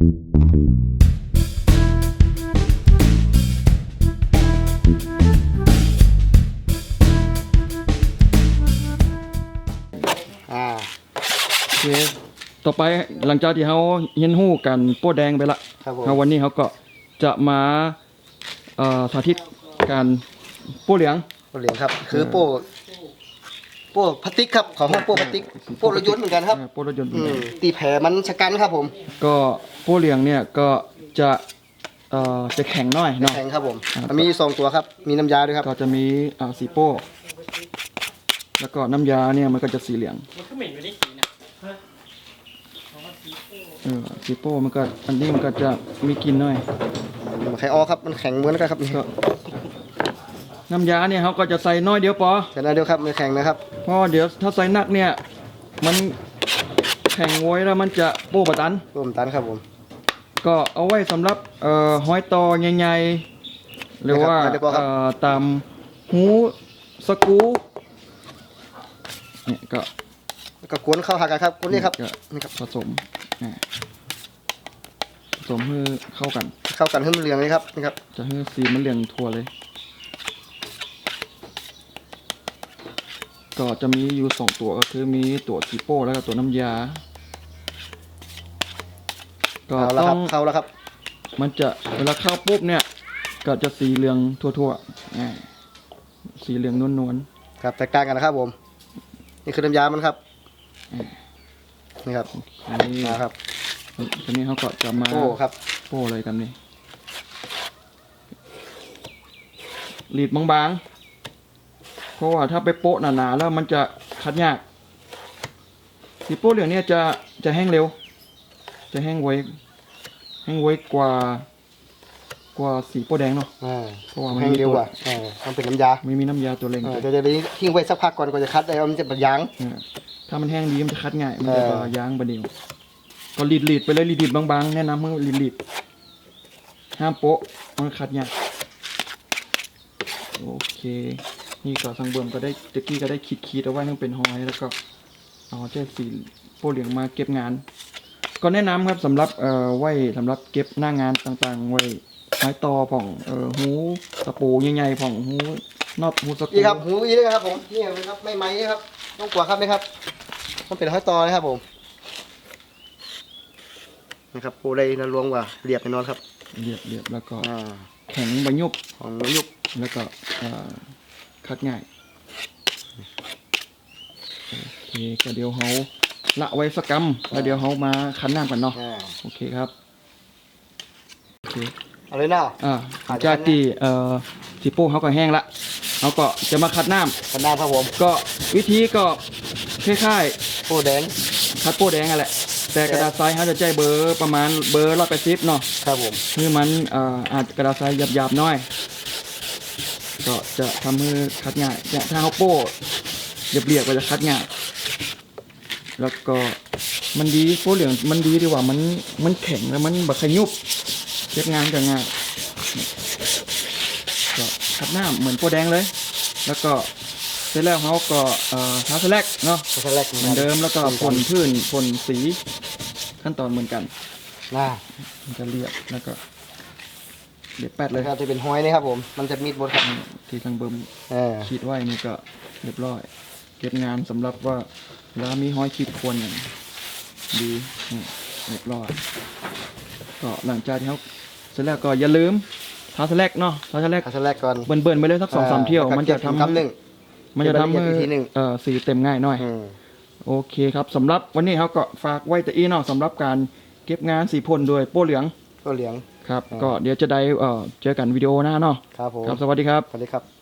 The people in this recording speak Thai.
อ่าโอเคต่อไปหลังจากที่เขาเห็นหู้กันโป้แดงไปละครับผม เขาวันนี้เขาก็จะมาเอ่อสาธิตการโป้เหลียงโป้เหลียงครับ คือโป้ โป้พลาสติกครับของห้องโป้พลาสติกโป้รถยนต์เหมือนกันครับอ่าโป้รถยนต์อืมตีแผลมันชะกันครับผมก็โป้เหลียงเนี่ยก็จะเอ่อจะแข็งหน่อยเนาะ แข็งครับผมอ่ามัมันมีอยู่สองตัวครับ มีน้ำยาด้วยครับ ก็จะมีอ่าสีโป้ แล้วก็น้ำยาเนี่ยมันก็จะสีเหลืองมันก็เหม็นอยู่ในสีนะเออสีโป้มันก็อันนี้มันก็จะมีกลิ่นหน่อยมันไข่ออกครับ มันแข็งเหมือนกันครับนี่ก็ น้ำยาเนี่ยเขาก็จะใส่น้อยเดียวพอแต่นั้นเดียวครับมันแข็งนะครับเพราะเดี๋ยวถ้าใส่หนักเนี่ย มันแข็งไว้แล้วมันจะโป้ปะตันรวมตันครับผมก็เอาไว้สำหรับเอ่อห้อยตอใหญ่ๆหรือว่านะครับเดี๋ยวพอครับเอ่อตามหูสกรูเนี่ยก็แล้วก็กวนเข้าหากันครับกวนนี่ครับก็นี่ครับผสมอ่าผสมให้เข้ากัน เข้ากันให้มันเหลืองเลยครับนี่ครับจะให้สีมันเหลืองทั่วเลย ก็จะมีอยู่สองตัวก็คือมีตัวสีโป้แล้วก็ตัวน้ำยา ก็เอาแล้วต้คอรับงเข้าแล้วครับ มันจะเวลาเข้าปุ๊บเนี่ย ก็จะสีเหลืองทั่วๆอ่าสีเหลืองนวลครับแตกต่างกันนะครับผม นี่คือน้ำยามันครับ นี่ครับๆอันนี้มาครับทีนี้เขาก็จะมาโอ้ครับ โป้เลยกันนี่รีดบางๆ เพราะว่าถ้าไปโปะหนาๆแล้วมันจะคัดยากสีโป้เหลืองเนี่ยจะจะแห้งเร็ว จะแห้งไวแห้งไวกว่ากว่าสีโป้แดงเนาะอ่าเพราะว่ามันแห้งมีเร็วตัวกว่าอ่ามันเป็นน้ำยาไม่มีน้ำยาตัวเร่งอ่าเดี๋ยวจะได้ทิ้งไว้สักพักก่อนกว่าจะคัดได้มันจะบดยางเออถ้ามันแห้งดีมันจะคัดง่ายมันจะเออบายางบะเดียวก็รีดรีดๆไปเลยรีดรีดๆบางๆแนะนำให้รีดรีดๆห้ามโปะมันคัดยากโอเค นี่ก็สังเบิมก็ได้ตะกี้ก็ได้คิดคิดเอาไว้ให้เป็นหอยแล้วก็เอาเจ้าสีโปเหลียงมาเก็บงาน ก็แนะนำครับสำหรับเอ่อไว้สำหรับเก็บหน้างานต่างๆ ไว้ไม้ตอผ่องเอ่อหูตะปูใหญ่ๆผ่องหูนอบหูสกรูนี่ครับหูอีนี่ครับผมนี่ครับไม่ไม้ครับต้องกลัวครับไหมครับมันเป็นห้อยตอนะครับผมนะครับปูได้นะลวงกว่าเรียบแน่นอนครับเรียบเรียบแล้วก็อ่าแข็งใบยุบของยุบแล้วก็เอ่อ คัดง่ายโอเคก็เดี๋ยวเขาละไว้สักกำแล้วเดี๋ยวเขามาคั้นน้ำกันเนาะอ่าโอเคครับโอเคเอาเลยเนาะอ่าอ่าจากที่เอ่อทีโป้เขาก็แห้งละเขาก็จะมาคัดน้ำกันน้ำครับผมก็วิธีก็คล้ายปูแดงๆคัดโป้แดงนั่นแหละแต่กระดาษทรายเขาจะใจเบอร์ประมาณเบอร์ร้อยแปดสิบเนาะครับผมคือมันเอ่ออาจกระดาษทรายหยาบๆหน้อย ก็จะทำให้คัดง่ายเนี่ยถ้าเขาโป้เรียบๆก็จะคัดง่ายแล้วก็มันดีโป้เหลืองมันดีดีกว่ามันมันแข็งแล้วมันแบบขยุบเก็บงานก็ง่ายก็คัดหน้าเหมือนโป้แดงเลย แล้วก็เสร็จแล้วเขาก็เอ่อทาสแลกเนาะสแลกเหมือนเดิมแล้วก็พ่นพื้นพ่นสีขั้นตอนเหมือนกันน่ามันจะเรียบแล้วก็ เรียบแปดเลเลยยครับจะเป็นห้อยนี่ครับผม มันจะมีดบดครับที่ทางเบิ่มเออขีดไว้นี่ก็เรียบร้อย เก็บงานสำหรับว่าเวลามีห้อยขีดควรอย่างดีนี่เรียบร้อย ก็หลังจากที่เขาเสร็จแล้วก็อย่าลืมทาสแลกเนาะทาสแลกสแลกก่อนเบิ่นๆไปเลยสักสองสามเที่ยวแล้วก็มันจะทำเก็บคำหนึ่งมันจะทำให้เก็บรายละเอียดอีกทีหนึ่งเอ่อสีเต็มง่ายหน่อยอืมโอเคครับสำหรับวันนี้เขาก็ฝากไว้แต่อีเนาะสำหรับการเก็บงานสีพ่นโดยโป้เหลืองก็เหลียง ครับอ่าก็เดี๋ยวจะได้เอ่อเจอกันวิดีโอหน้าเนาะครับผมครับสวัสดีครับ สวัสดีครับ